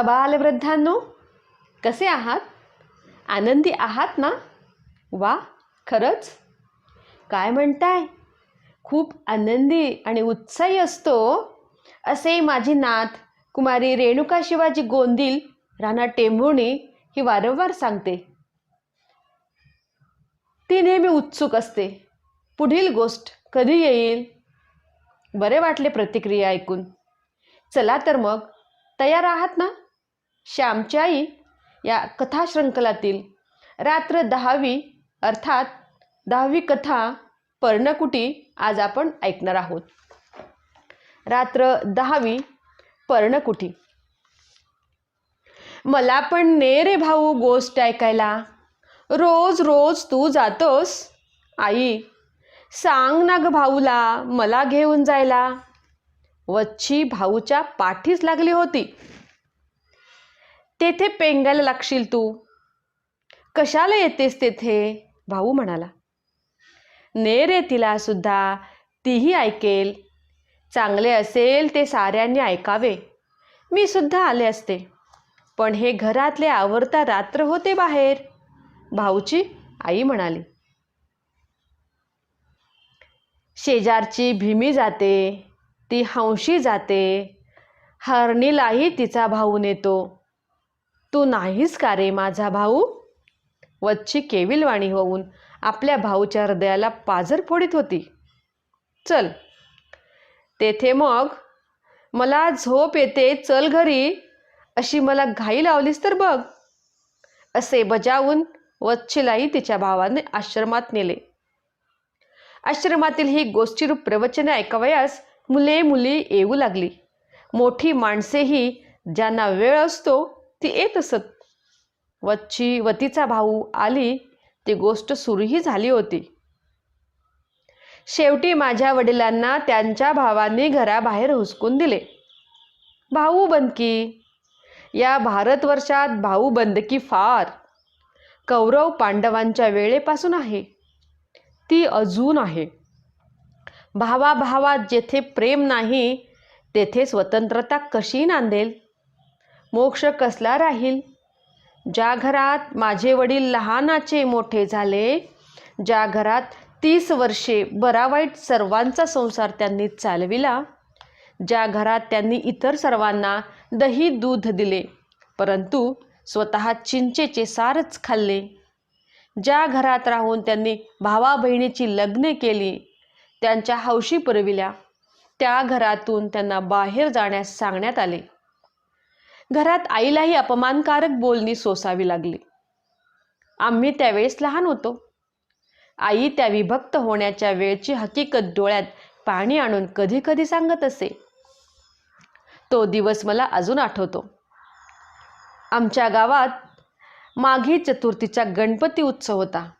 अबालवृद्धांनो कसे आहात? आनंदी आहात ना? वा खरंच? काय म्हणताय? खूप आनंदी आणि उत्साही असतो असे माझी नात कुमारी रेणुका शिवाजी गोंदील राणा टेंभुणी ही वारंवार सांगते. ती नेहमी उत्सुक असते. पुढील गोष्ट कधी येईल? बरे वाटले प्रतिक्रिया ऐकून. चला तर मग तयार आहात ना? श्यामची आई या कथाशृंखलातील रात्र दहावी अर्थात दहावी कथा पर्णकुटी आज आपण ऐकणार आहोत. रात्र दहावी पर्णकुटी. मला पण ने रे भाऊ गोष्ट ऐकायला. रोज रोज तू जातोस. आई सांग ना ग भाऊला मला घेऊन जायला. वच्छी भाऊच्या पाठीच लागली होती. तेथे पेंगायला लागशील तू. कशाला येतेस तेथे? भाऊ म्हणाला. ने रे तिला सुद्धा तीही ऐकेल. चांगले असेल ते साऱ्यांनी ऐकावे. मी सुद्धा आले असते. पण हे घरातले आवरता रात्र होते बाहेर. भाऊची आई म्हणाली. शेजारची भीमी जाते ती हंशी जाते. हरणीलाही तिचा भाऊ नेतो. तू नाहीस का रे माझा भाऊ? वच्ची केविलवाणी होऊन आपल्या भाऊच्या हृदयाला पाझर फोडीत होती. चल. तेथे मग मला झोप येते चल घरी. अशी मला घाई लावलीस तर बघ. असे बजावून वच्छिलाही तिच्या भावाने आश्रमात नेले. आश्रमातील ही गोष्टीरूप प्रवचने ऐकावयास मुले मुली येऊ लागली. मोठी माणसेही ज्यांना वेळ असतो ती येत असत. वच्ची वतीचा भाऊ आली ती गोष्ट सुरूही झाली होती. शेवटी माझ्या वडिलांना त्यांच्या भावांनी घराबाहेर हुसकून दिले. भाऊ बंदकी. या भारतवर्षात भाऊ बंदकी फार कौरव पांडवांच्या वेळेपासून आहे. ती अजून आहे. भावाभावात जेथे प्रेम नाही तेथे स्वतंत्रता कशी नांदेल? मोक्ष कसला राहील? ज्या घरात माझे वडील लहानाचे मोठे झाले ज्या घरात तीस वर्षे बरा वाईट सर्वांचा संसार त्यांनी चालविला ज्या घरात त्यांनी इतर सर्वांना दही दूध दिले परंतु स्वतः चिंचेचे सारच खाल्ले. ज्या घरात राहून त्यांनी भावा बहिणीची लग्ने केली त्यांच्या हौशी पुरविल्या त्या घरातून त्यांना बाहेर जाण्यास सांगण्यात आले. घरात आईलाही अपमानकारक बोलणी सोसावी लागली. आम्ही त्यावेळेस लहान होतो. आई त्या विभक्त होण्याच्या वेळची हकीकत डोळ्यात पाणी आणून कधी कधी सांगत असे. तो दिवस मला अजून आठवतो. आमच्या गावात माघी चतुर्थीचा गणपती उत्सव होता.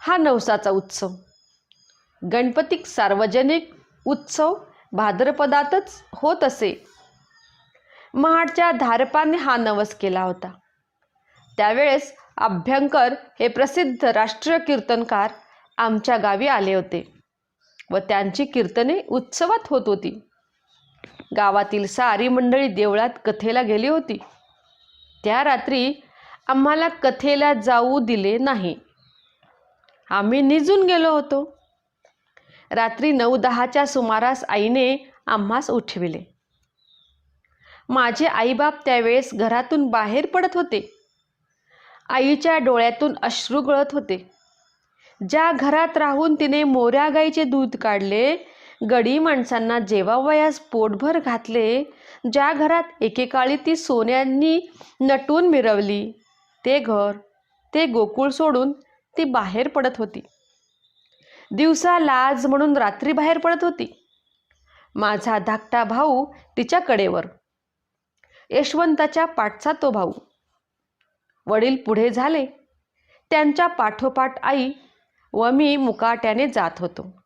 हा नवसाचा उत्सव. गणपती सार्वजनिक उत्सव भाद्रपदातच होत असे. महाडच्या धारपाने हा नवस केला होता. त्यावेळेस अभ्यंकर हे प्रसिद्ध राष्ट्रीय कीर्तनकार आमच्या गावी आले होते व त्यांची कीर्तने उत्सवात होत होती. गावातील सारी मंडळी देवळात कथेला गेली होती. त्या रात्री आम्हाला कथेला जाऊ दिले नाही. आम्ही निजून गेलो होतो. रात्री नऊ दहाच्या सुमारास आईने आम्हास उठविले. माझे आईबाप त्यावेळेस घरातून बाहेर पडत होते. आईच्या डोळ्यातून अश्रू गळत होते. ज्या घरात राहून तिने मोऱ्या गाईचे दूध काढले गडी माणसांना जेवावयास पोटभर घातले ज्या घरात एकेकाळी ती सोन्यांनी नटून मिरवली ते घर ते गोकुळ सोडून ती बाहेर पडत होती. दिवसा लाज म्हणून रात्री बाहेर पडत होती. माझा धाकटा भाऊ तिच्या कडेवर यशवंताच्या पाठचा तो भाऊ. वडील पुढे झाले. त्यांच्या पाठोपाठ आई व मी मुकाट्याने जात होतो.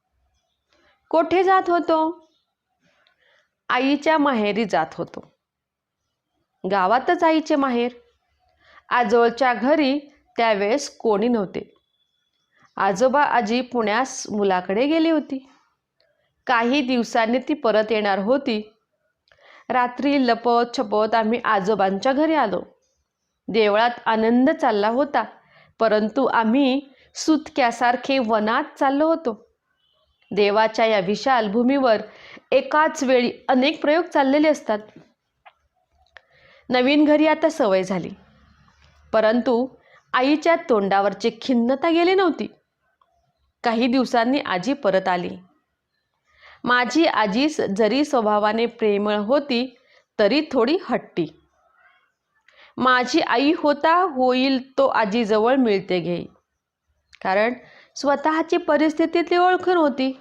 कोठे जात होतो? आईच्या माहेरी जात होतो. गावातच आईचे माहेर. आजोळच्या घरी त्यावेळेस कोणी नव्हते. आजोबा आजी पुण्यास मुलाकडे गेली होती. काही दिवसांनी ती परत येणार होती. रात्री लपत छपत आम्ही आजोबांच्या घरी आलो. देवळात आनंद चालला होता परंतु आम्ही सुतक्यासारखे वनात चाललो होतो. देवाच्या या विशाल भूमीवर एकाच वेळी अनेक प्रयोग चाललेले असतात. नवीन घरी आता सवय झाली परंतु आईच्या तोंडावरची खिन्नता गेली नव्हती. काही दिवसांनी आजी परत आली. माझी आजी स- जरी स्वभावाने प्रेमळ होती तरी थोडी हट्टी. माझी आई होता होईल तो आजीजवळ मिळते घेई. कारण स्वतःची परिस्थिती ती ओळखून होती.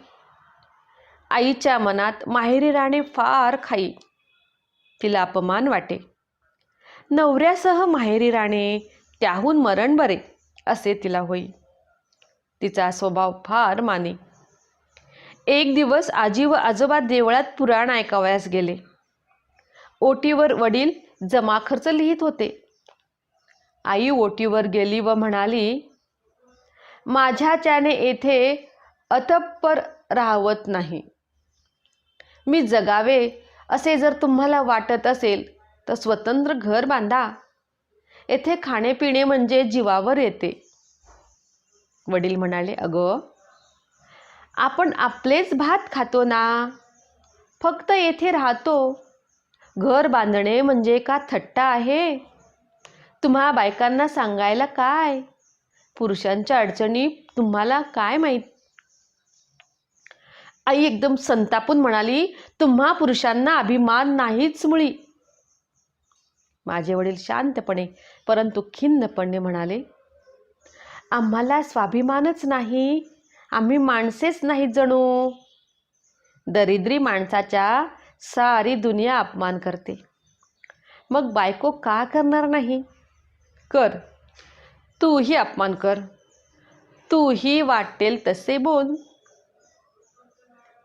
आईच्या मनात माहेरी राणे फार खाई तिला अपमान वाटे. नवऱ्यासह माहेरी राणे त्याहून मरण बरे असे तिला होई. तिचा स्वभाव फार माने. एक दिवस आजी व आजोबा देवळात पुराण ऐकावयास गेले. ओटीवर वडील जमा खर्च लिहित होते. आई ओटीवर गेली व म्हणाली माझ्याच्याने येथे अतप्पर राहवत नाही. मी जगावे असे जर तुम्हाला वाटत असेल तर स्वतंत्र घर बांधा. येथे खाणेपिणे म्हणजे जीवावर येते. वडील म्हणाले अगं आपण आपलेच भात खातो ना? फक्त येथे राहतो. घर बांधणे म्हणजे का थट्टा आहे? तुम्हा बायकांना सांगायला काय? पुरुषांच्या अडचणी तुम्हाला काय माहीत? आई एकदम संतापून म्हणाली तुम्हा पुरुषांना अभिमान नाहीच मुळी. माझे वडील शांतपणे परंतु खिन्नपणे म्हणाले आम्हाला स्वाभिमानच नाही. आम्ही माणसेच नाहीत जणू. दरिद्री माणसाच्या सारी दुनिया अपमान करते. मग बायको का करणार नाही? कर. तूही अपमान कर. तूही वाटेल तसे बोल.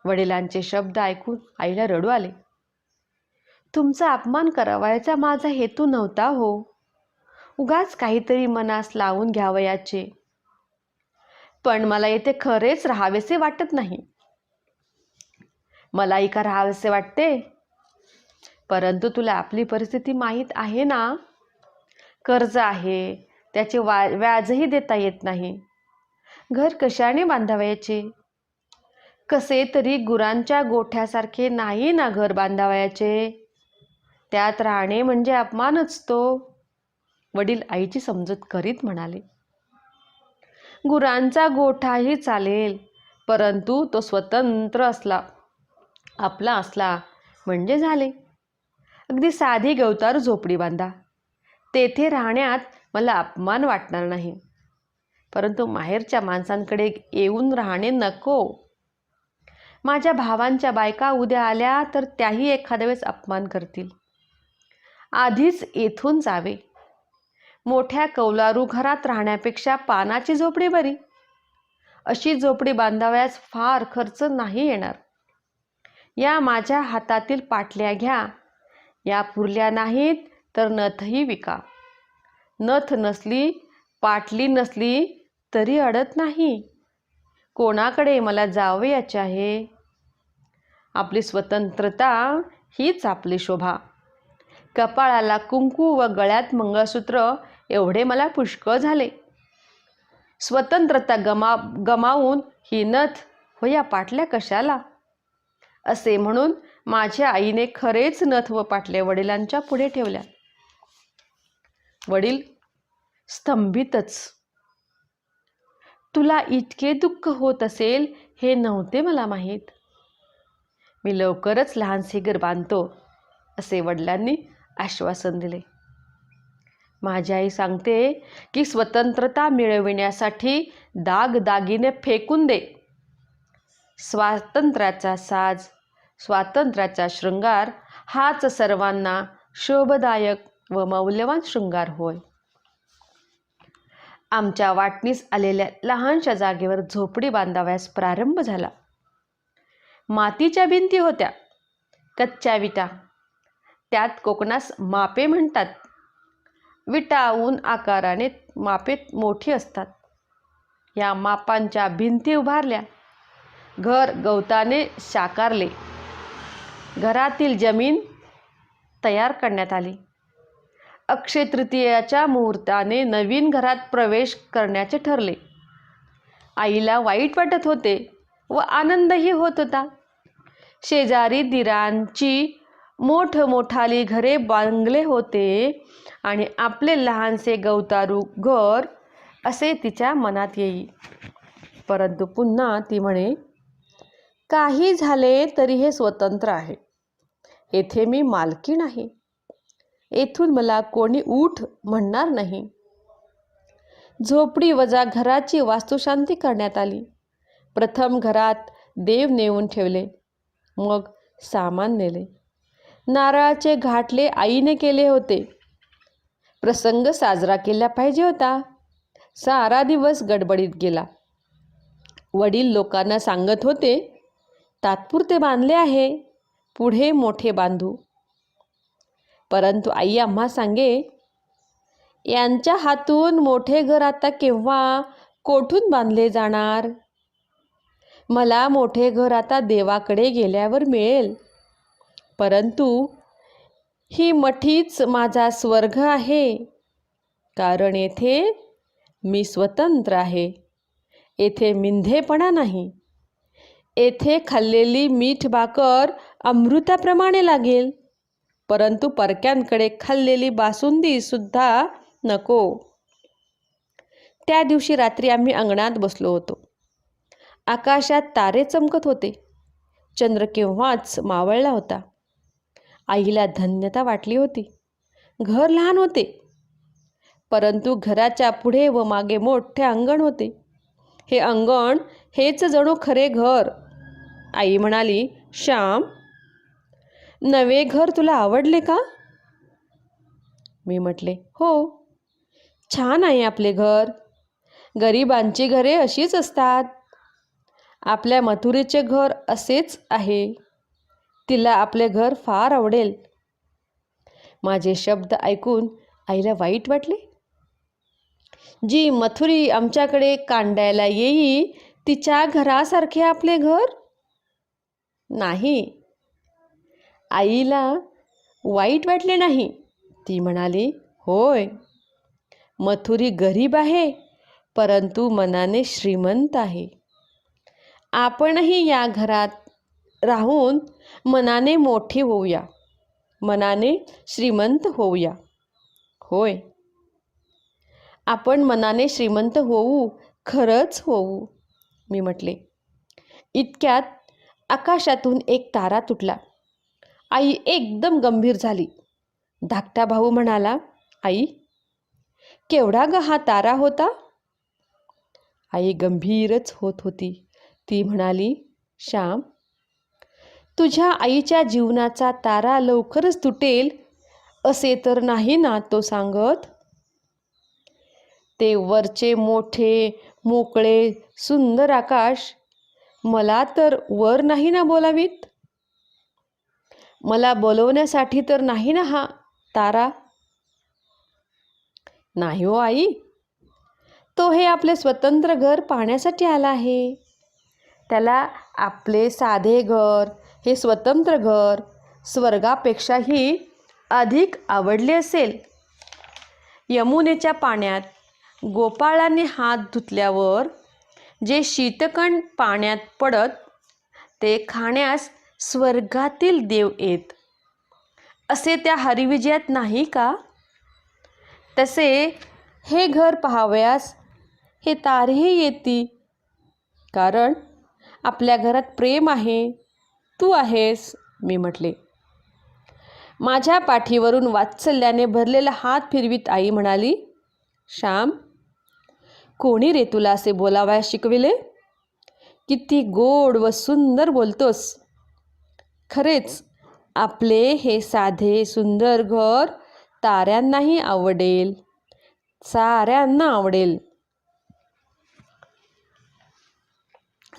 वडिलांचे शब्द ऐकून आईला रडू आले. तुमचा अपमान करावयाचा माझा हेतू नव्हता हो. उगाच काहीतरी मनास लावून घ्यावयाचे. पण मला येथे खरेच राहावेसे वाटत नाही. मलाही का राहावेसे वाटते? परंतु तुला आपली परिस्थिती माहीत आहे ना? कर्ज आहे त्याचे वा व्याजही देता येत नाही. घर कशाने बांधावयाचे? कसे तरी गुरांच्या गोठ्यासारखे नाही ना घर बांधावयाचे? त्यात राहणे म्हणजे अपमानच तो. वडील आईची समजूत करीत म्हणाले. गुरांचा गोठाही चालेल. परंतु तो स्वतंत्र असला आपला असला म्हणजे झाले. अगदी साधी गवतार झोपडी बांधा. तेथे राहण्यात मला अपमान वाटणार नाही. परंतु माहेरच्या माणसांकडे येऊन राहणे नको. माझ्या भावांच्या बायका उद्या आल्या तर त्याही एखाद्या वेळेस अपमान करतील. आधीच येथून जावे. मोठ्या कौलारू घरात राहण्यापेक्षा पानाची झोपडी बरी. अशी झोपडी बांधावयास फार खर्च नाही येणार. या माझ्या हातातील पाटल्या घ्या. या पुरल्या नाहीत तर नथही विका. नथ नसली पाटली नसली तरी अडत नाही. कोणाकडे मला जावयाचे आहे? आपली स्वतंत्रता हीच आपली शोभा. कपाळाला कुंकू व गळ्यात मंगळसूत्र एवढे मला पुष्कळ झाले. स्वतंत्रता गमा गमावून ही नथ हो या पाटल्या कशाला? असे म्हणून माझ्या आईने खरेच नथ व पाटल्या वडिलांच्या पुढे ठेवल्या. वडील स्तंभितच. तुला इतके दुःख होत असेल हे नव्हते मला माहीत. मी लवकरच लहानसे घर बांधतो असे वडिलांनी आश्वासन दिले. माझी आई सांगते की स्वतंत्रता मिळविण्यासाठी दागदागिने फेकून दे. स्वातंत्र्याचा साज स्वातंत्र्याचा शृंगार हाच सर्वांना शोभदायक व मौल्यवान शृंगार होय. आमच्या वाटणीस आलेल्या लहानशा जागेवर झोपडी बांधाव्यास प्रारंभ झाला. मातीच्या भिंती होत्या. कच्च्या विटा त्यात कोकणास मापे म्हणतात. विटाऊन आकाराने मापे मोठी असतात. या मापांच्या भिंती उभारल्या. घर गवताने साकारले घरातील जमीन तयार करण्यात आली. अक्षय तृतीयाच्या मुहूर्ताने नवीन घरात प्रवेश करण्याचे ठरले. आईला वाईट वाटत होते व आनंदही होत होता. शेजारी दिरांची मोठमोठाली घरे बांगले होते आणि आपले लहानसे गवतारू घर असे तिच्या मनात येई. परंतु पुन्हा ती म्हणे काही झाले तरी हे स्वतंत्र आहे. येथे मी मालकी नाही. येथून मला कोणी उठ म्हणणार नाही. झोपडी वजा घराची वास्तुशांती करण्यात आली. प्रथम घरात देव नेऊन ठेवले मग सामान नेले. नारळाचे घाटले आईने केले होते. प्रसंग साजरा केला पाहिजे होता. सारा दिवस गडबडीत गेला. वडील लोकांना सांगत होते तात्पुरते बांधले आहे पुढे मोठे बांधू. परंतु आई आम्हा सांगे यांच्या हातून मोठे घर आता केव्हा कोठून बांधले जाणार? मला मोठे घर आता देवाकडे गेल्यावर मिळेल. परंतु ही मठीच माझा स्वर्ग आहे. कारण येथे मी स्वतंत्र आहे. येथे मिंधेपणा नाही. येथे खाल्लेली मीठ भाकर अमृताप्रमाणे लागेल. परंतु परक्यांकडे खाल्लेली बासुंदीसुद्धा नको. त्या दिवशी रात्री आम्ही अंगणात बसलो होतो. आकाशात तारे चमकत होते. चंद्र केव्हाच मावळला होता. आईला धन्यता वाटली होती. घर लहान होते. परंतु घराच्या पुढे व मागे मोठे अंगण होते. हे अंगण हेच जणू खरे घर. आई म्हणाली श्याम नवे घर तुला आवडले का? मी म्हटले हो छान आहे आपले घर. गरिबांची घरे अशीच असतात. आपल्या मथुरेचे घर असेच आहे. तिला आपले घर फार आवडेल. माझे शब्द ऐकून आईला वाईट वाटले. जी मथुरी आमच्याकडे कांडायला येई तिच्या घरासारखे आपले घर? नाही. आईला वाईट वाटले नाही. ती म्हणाली होय. मथुरी गरीब आहे परंतु मनाने श्रीमंत आहे. आपणही या घरात राहून मनाने मोठे होऊया. मनाने श्रीमंत होऊया. होय. आपण मनाने श्रीमंत होऊ खरंच होऊ मी म्हटले. इतक्यात आकाशातून एक तारा तुटला. आई एकदम गंभीर झाली. धाकटा भाऊ म्हणाला आई केवढा ग हा तारा होता? आई गंभीरच होत होती. ती म्हणाली श्याम तुझ्या आईच्या जीवनाचा तारा लवकरच तुटेल असे तर नाही ना तो सांगत? ते वरचे मोठे मोकळे सुंदर आकाश मला तर वर नाही ना बोलावीत? मला बोलवण्यासाठी तर नाही ना हा तारा? नाही हो आई तो हे आपले स्वतंत्र घर पाहण्यासाठी आला आहे. त्याला आपले साधे घर हे स्वतंत्र घर स्वर्गापेक्षाही अधिक आवडले असेल. यमुनेच्या पाण्यात गोपाळाने हात धुतल्यावर जे शीतकण पाण्यात पडत ते खाण्यास स्वर्गातील देव येत. असे त्या हरिविजयात नाही का? तसे हे घर पाहावयास हे तारेही येती. कारण आपल्या घरात प्रेम आहे. तू आहेस मी म्हटले. माझ्या पाठीवरून वात्सल्याने भरलेला हात फिरवीत आई म्हणाली श्याम कोणी रे तुला असे बोलावयास शिकविले? किती गोड व सुंदर बोलतोस. खरेच आपले हे साधे सुंदर घर ताऱ्यांनाही आवडेल साऱ्यांना आवडेल.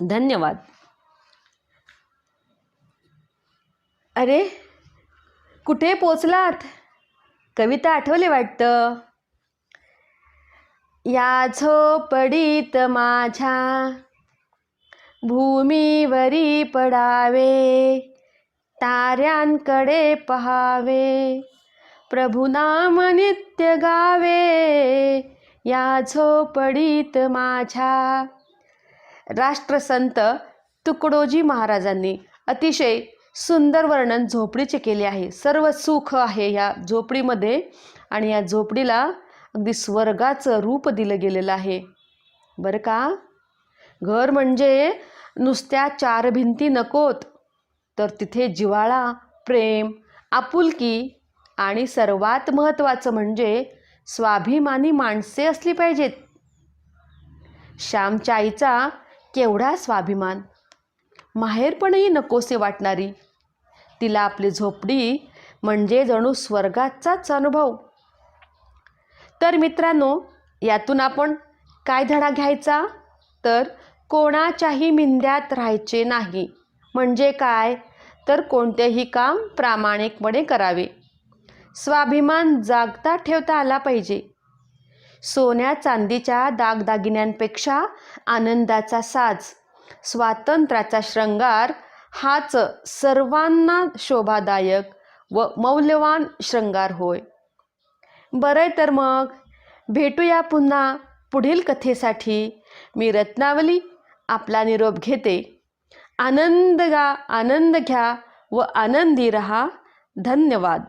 धन्यवाद. अरे कुठे पोचलात? कविता आठवली वाटतं? या झोपडीत माझ्या भूमीवरी पडावे ताऱ्यांकडे पहावे प्रभू नाम नित्य गावे या झोपडीत माझ्या. राष्ट्रसंत तुकडोजी महाराजांनी अतिशय सुंदर वर्णन झोपडीचे केले आहे. सर्व सुख आहे या झोपडीमध्ये आणि या झोपडीला अगदी स्वर्गाचं रूप दिलं गेलेलं आहे. बरं का? घर म्हणजे नुसत्या चार भिंती नकोत तर तिथे जिव्हाळा प्रेम आपुलकी आणि सर्वात महत्त्वाचं म्हणजे स्वाभिमानी माणसे असली पाहिजेत. श्यामच्या आईचा केवढा स्वाभिमान. माहेरपणही नकोसे वाटणारी तिला आपली झोपडी म्हणजे जणू स्वर्गाचाच अनुभव. तर मित्रांनो यातून आपण काय धडा घ्यायचा? तर कोणाच्याही मिंद्यात राहायचे नाही. म्हणजे काय? तर कोणतेही काम प्रामाणिकपणे करावे. स्वाभिमान जागता ठेवता आला पाहिजे. सोन्या चांदीच्या दागदागिन्यांपेक्षा आनंदाचा साज स्वातंत्र्याचा श्रृंगार हाच सर्वांना शोभादायक व मौल्यवान शृंगार होय. बरं तर मग. भेटूया पुन्हा पुढील कथेसाठी. मी रत्नावली आपला निरोप घेते. आनंद गा आनंद घ्या व आनंदी रहा. धन्यवाद.